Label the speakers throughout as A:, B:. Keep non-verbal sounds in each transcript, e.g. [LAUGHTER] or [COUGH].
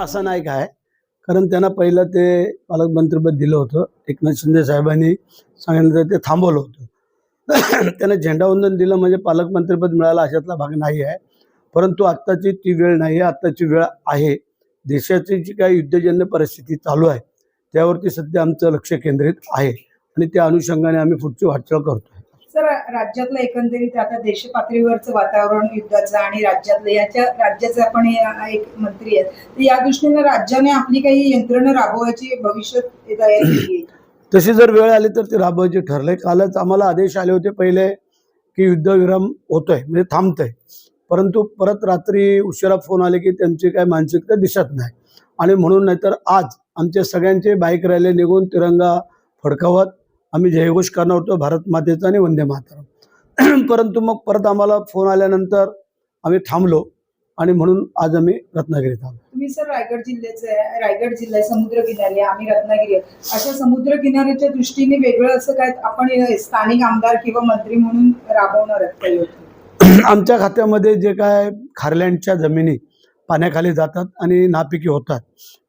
A: असं नाही काय कारण त्यांना पहिलं ते पालकमंत्रीपद दिलं होतं. एकनाथ शिंदे साहेबांनी सांगितलं ते थांबवलं होतं. [CLEARS THROAT] त्यांना झेंडावंदन दिलं म्हणजे पालकमंत्रीपद मिळालं अशातला भाग नाही आहे. परंतु आत्ताची ती वेळ नाही आहे. आत्ताची वेळ आहे. देशाची जी काही युद्धजन्य परिस्थिती चालू आहे त्यावरती सध्या आमचं लक्ष केंद्रित आहे. आणि त्या अनुषंगाने आम्ही पुढची वाटचाल करतो
B: तर राज्यातलं एकंदरीत आता देश पातळीवरचं वातावरण युद्धाचं आणि राज्यातलं याच्या राज्याचे आपण एक मंत्री आहेत. तर या दृष्टीने राज्याने आपली काही यंत्रणा राबवायची भविष्यात तयारी केली आहे.
A: तशी जर वेळ आली तर ते राबवायचे ठरले कालच आम्हाला आदेश आले होते पहिले की युद्धविराम होतोय म्हणजे थांबतंय. परंतु परत रात्री उशिरा फोन आले की त्यांची काय मानसिकता दिसत नाही. आणि म्हणून नाहीतर आज आमच्या सगळ्यांचे बाईक रॅली निघून तिरंगा फडकावत आम्ही जयघोष करणार होतो भारत मातेचा आणि वंदे मातरम. [CLEARS THROAT] परंतु मग परत आम्हाला फोन आल्यानंतर आम्ही थांबलो आणि म्हणून आज आम्ही रत्नागिरीत आलो.
B: तुम्ही सर रायगड जिल्ह्याचे आहे रायगड जिल्हा समुद्र किनारी आम्ही रत्नागिरी अशा समुद्र किनाऱ्याच्या दृष्टीने वेगळं असं काय आपण स्थानिक आमदार किंवा मंत्री म्हणून राबवणार आहेत? [CLEARS THROAT]
A: आमच्या खात्यामध्ये जे काय खारलँडच्या जमिनी पाण्याखाली जातात आणि नापिकी होतात.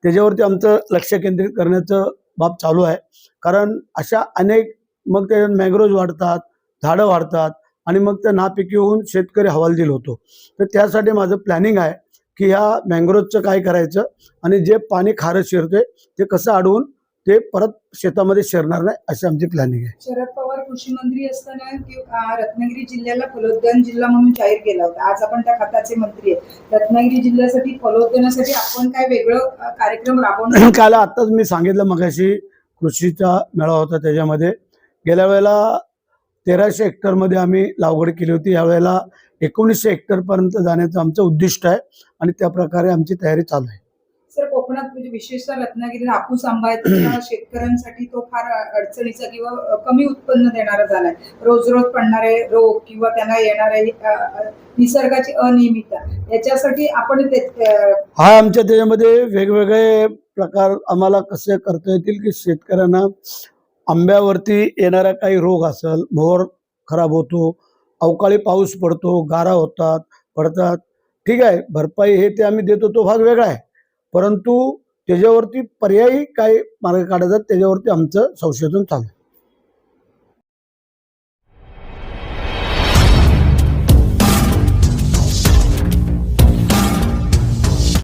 A: त्याच्यावरती आमचं लक्ष केंद्रित करण्याचं बाब चालू आहे. कारण अशा अनेक मग ते मॅग्रोज वाढतात झाडं वाढतात आणि मग त्या नापिकी होऊन शेतकरी हवालदिल होतो. तर त्यासाठी माझं प्लॅनिंग आहे की ह्या मॅंग्रोजचं काय करायचं आणि जे पाणी खारं शिरते ते कसं अडवून ते परत शेतामध्ये शिरणार नाही अशी आमची प्लॅनिंग आहे.
B: शरद पवार कृषी मंत्री असताना रत्नागिरी जिल्ह्याला फलोद्यान जिल्हा म्हणून जाहीर केला होता. आज आपण त्या खात्याचे मंत्री आहेत. रत्नागिरी जिल्ह्यासाठी फलोद्यानासाठी आपण काय वेगळं कार्यक्रम राबवणार [CLEARS THROAT]
A: काल आत्ताच मी सांगितलं मगाशी कृषीचा मेळावा होता त्याच्यामध्ये. गेल्या वेळेला तेराशे हेक्टरमध्ये आम्ही लागवड केली होती. यावेळेला एकोणीसशे हेक्टरपर्यंत जाण्याचं आमचं उद्दिष्ट आहे आणि त्या प्रकारे आमची तयारी चालू आहे.
B: सर कोकणात म्हणजे विशेषतः रत्नागिरी हापूस आंबा आहे शेतकऱ्यांसाठी तो फार अडचणीचा किंवा कमी उत्पन्न देणारा झालाय रोज रोज पडणारे रोग किंवा त्यांना येणारे निसर्गाची अनियमितता याच्यासाठी आपण ते
A: हा आमच्या त्याच्यामध्ये वेगवेगळे प्रकार आम्हाला कसे करता येतील की शेतकऱ्यांना आंब्यावरती येणारा काही रोग असेल मोहर खराब होतो अवकाळी पाऊस पडतो गारा होतात पडतात. ठीक आहे भरपाई हे ते आम्ही देतो तो भाग वेगळा आहे. परंतु त्याच्यावरती पर्यायी काय मार्ग काढायचा त्याच्यावरती आमचं संशोधन चालू